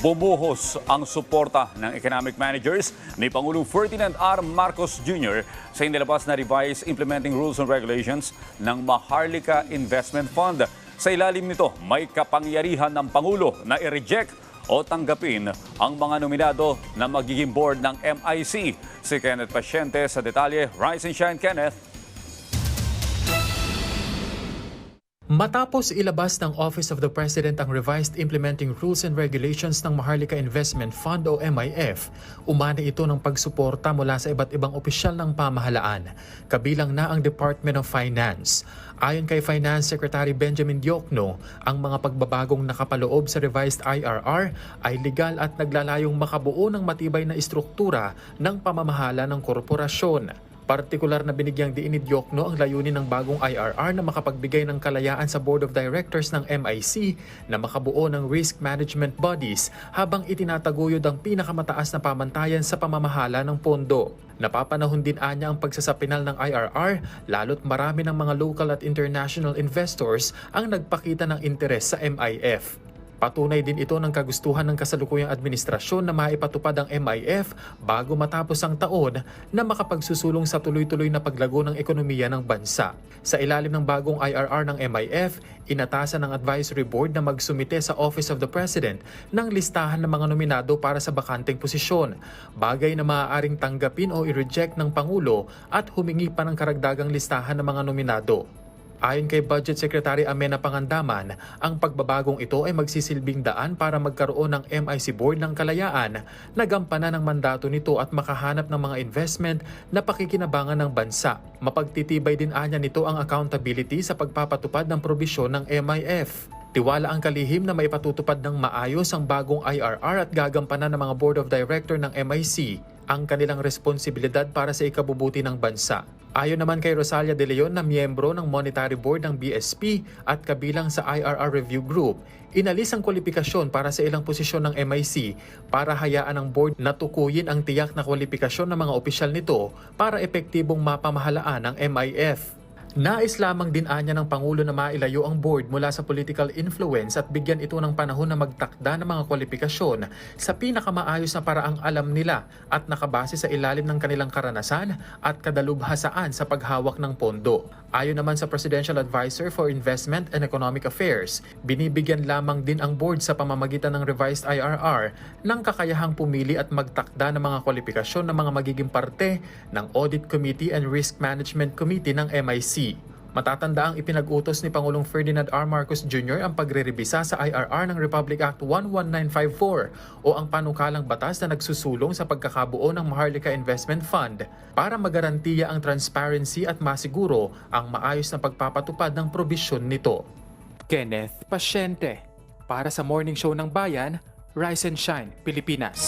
bumuhos ang suporta ng economic managers ni Pangulong Ferdinand R. Marcos Jr. sa inilabas na revised implementing rules and regulations ng Maharlika Investment Fund. Sa ilalim nito, may kapangyarihan ng Pangulo na i-reject o tanggapin ang mga nominado na magiging board ng MIC. Si Kenneth Pasyente sa detalye. Rise and Shine, Kenneth. Matapos ilabas ng Office of the President ang revised implementing rules and regulations ng Maharlika Investment Fund o MIF, umani ito ng pagsuporta mula sa iba't ibang opisyal ng pamahalaan, kabilang na ang Department of Finance. Ayon kay Finance Secretary Benjamin Diokno, ang mga pagbabagong nakapaloob sa revised IRR ay legal at naglalayong makabuo ng matibay na istruktura ng pamamahala ng korporasyon. Partikular na binigyang diin ni Diokno ang layunin ng bagong IRR na makapagbigay ng kalayaan sa Board of Directors ng MIC na makabuo ng risk management bodies habang itinataguyod ang pinakamataas na pamantayan sa pamamahala ng pondo. Napapanahon din anya ang pagsasapinal ng IRR lalo't marami ng mga local at international investors ang nagpakita ng interes sa MIF. Patunay din ito ng kagustuhan ng kasalukuyang administrasyon na maipatupad ang MIF bago matapos ang taon na makapagsusulong sa tuloy-tuloy na paglago ng ekonomiya ng bansa. Sa ilalim ng bagong IRR ng MIF, inatasan ng advisory board na magsumite sa Office of the President ng listahan ng mga nominado para sa bakanteng posisyon, bagay na maaaring tanggapin o i-reject ng Pangulo at humingi pa ng karagdagang listahan ng mga nominado. Ayon kay Budget Secretary Amena Pangandaman, ang pagbabagong ito ay magsisilbing daan para magkaroon ng MIC Board ng kalayaan na gampanan ng mandato nito at makahanap ng mga investment na pakikinabangan ng bansa. Mapagtitibay din anya nito ang accountability sa pagpapatupad ng probisyon ng MIF. Tiwala ang kalihim na maipatutupad ng maayos ang bagong IRR at gagampanan ng mga Board of Director ng MIC ang kanilang responsibilidad para sa ikabubuti ng bansa. Ayon naman kay Rosalia De Leon na miyembro ng Monetary Board ng BSP at kabilang sa IRR Review Group, inalis ang kwalifikasyon para sa ilang posisyon ng MIC para hayaan ang board na tukuyin ang tiyak na kwalifikasyon ng mga opisyal nito para epektibong mapamahalaan ng MIF. Nais lamang din anya ng Pangulo na mailayo ang board mula sa political influence at bigyan ito ng panahon na magtakda ng mga kwalifikasyon sa pinakamaayos na paraang alam nila at nakabase sa ilalim ng kanilang karanasan at kadalubhasaan sa paghawak ng pondo. Ayon naman sa Presidential Advisor for Investment and Economic Affairs, binibigyan lamang din ang board sa pamamagitan ng revised IRR ng kakayahang pumili at magtakda ng mga kwalifikasyon ng mga magiging parte ng Audit Committee and Risk Management Committee ng MIC. Matatanda ang ipinag-utos ni Pangulong Ferdinand R. Marcos Jr. ang pagre-rebisa sa IRR ng Republic Act 11954 o ang panukalang batas na nagsusulong sa pagkakabuo ng Maharlika Investment Fund para magarantiya ang transparency at masiguro ang maayos na pagpapatupad ng probisyon nito. Kenneth Pasyente para sa Morning Show ng Bayan, Rise and Shine, Pilipinas.